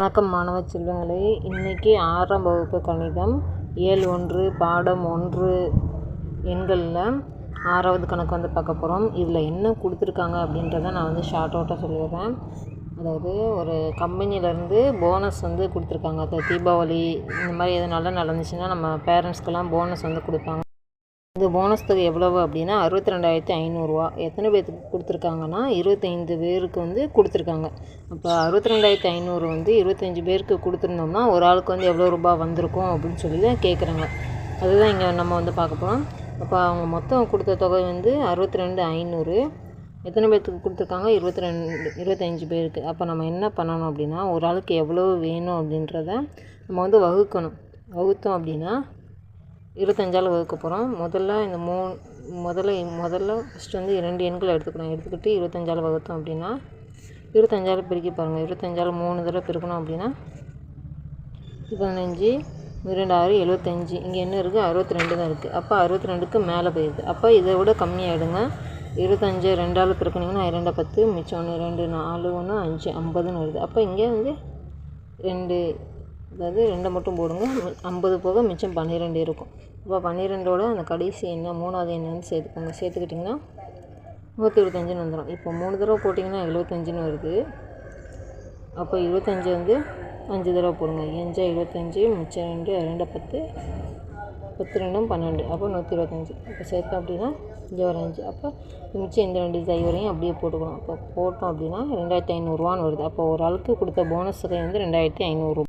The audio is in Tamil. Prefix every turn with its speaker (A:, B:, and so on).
A: வணக்கம் மாணவ செல்வங்களே. இன்றைக்கி ஆறாம் வகுப்பு கணிதம். ஏழு ஒன்று பாடம் ஒன்று எண்களில் ஆறாவது கணக்கு வந்து பார்க்க போகிறோம் இதில் என்ன கொடுத்துருக்காங்க அப்படின்றத நான் வந்து ஷார்ட் அவுட்டாக சொல்லிடுறேன். அதாவது ஒரு கம்பெனிலேருந்து போனஸ் வந்து கொடுத்துருக்காங்க. அது தீபாவளி இந்த மாதிரி எது நல்லா நடந்துச்சுன்னா நம்ம பேரண்ட்ஸ்க்கெல்லாம் போனஸ் வந்து கொடுப்பாங்க. இந்த போனஸ் தொகை எவ்வளவு அப்படின்னா அறுபத்தி ரெண்டாயிரத்தி ஐநூறுரூவா எத்தனை பேர்த்துக்கு கொடுத்துருக்காங்கன்னா இருபத்தைந்து பேருக்கு வந்து கொடுத்துருக்காங்க. அப்போ அறுபத்தி ரெண்டாயிரத்தி ஐநூறு வந்து இருபத்தஞ்சி பேருக்கு கொடுத்துருந்தோம்னா ஒரு ஆளுக்கு வந்து எவ்வளோ ரூபா வந்திருக்கும் அப்படின்னு சொல்லி தான் கேட்குறாங்க அதுதான் இங்கே நம்ம வந்து பார்க்க போகிறோம் அப்போ அவங்க மொத்தம் கொடுத்த தொகை வந்து அறுபத்தி ரெண்டு ஐநூறு. எத்தனை பேர்த்துக்கு கொடுத்துருக்காங்க? இருபத்தி ரெண்டு இருபத்தஞ்சி பேருக்கு. அப்போ நம்ம என்ன பண்ணணும் அப்படின்னா ஒரு ஆளுக்கு எவ்வளோ வேணும் அப்படின்றத நம்ம வந்து வகுக்கணும். வகுத்தோம் அப்படின்னா இருபத்தஞ்சால் வகுக்க போகிறோம். முதல்ல இந்த மூணு முதல்ல முதல்ல ஃபஸ்ட்டு வந்து இரண்டு எண்களை எடுத்துக்கணும். எடுத்துக்கிட்டு இருபத்தஞ்சால் வகுத்தோம் அப்படின்னா இருபத்தஞ்சால் பிரிக்க பாருங்கள் இருபத்தஞ்சால் மூணு தடவை பிரிக்கணும் அப்படின்னா பதினஞ்சு இரண்டு ஆறு எழுபத்தஞ்சி. இங்கே என்ன இருக்குது அறுபத்தி ரெண்டு தான் இருக்குது அப்போ அறுபத்தி ரெண்டுக்கு மேலே போயிடுது. அப்போ இதை விட கம்மியாகிடுங்க இருபத்தஞ்சு ரெண்டாள் பிறக்குனிங்கன்னா இரண்டு பத்து மிச்சம் ஒன்று ரெண்டு நாலு ஒன்று அஞ்சு ஐம்பதுன்னு வருது. அப்போ இங்கே வந்து ரெண்டு அதாவது ரெண்டை மட்டும் போடுங்க. ஐம்பது போக மிச்சம் பன்னிரெண்டு இருக்கும். இப்போ பன்னிரெண்டோட அந்த கடைசி என்ன மூணாவது என்னன்னு சேர்த்துக்கோங்க சேர்த்துக்கிட்டிங்கன்னா நூற்றி இருபத்தஞ்சுன்னு வந்துடும் இப்போ மூணு தடவை போட்டிங்கன்னா எழுபத்தஞ்சுன்னு வருது. அப்போ இருபத்தஞ்சி வந்து அஞ்சு தடவை போடுங்க. அஞ்சா இருபத்தஞ்சி மிச்சம் ரெண்டு ரெண்டை பத்து பத்து ரெண்டும் பன்னெண்டு. அப்போ நூற்றி இருபத்தஞ்சி. அப்போ சேர்த்தோம் அப்படின்னா இங்கே ஒரு அஞ்சு. அப்போ மிச்சம் இந்த ரெண்டு கை வரையும் அப்படியே போட்டுக்கணும். அப்போ போட்டோம் அப்படின்னா ரெண்டாயிரத்தி ஐநூறுரூவான்னு வருது. அப்போ ஒரு ஆளுக்கு கொடுத்த போனஸ் தொகை வந்து ரெண்டாயிரத்தி ஐநூறுரூவா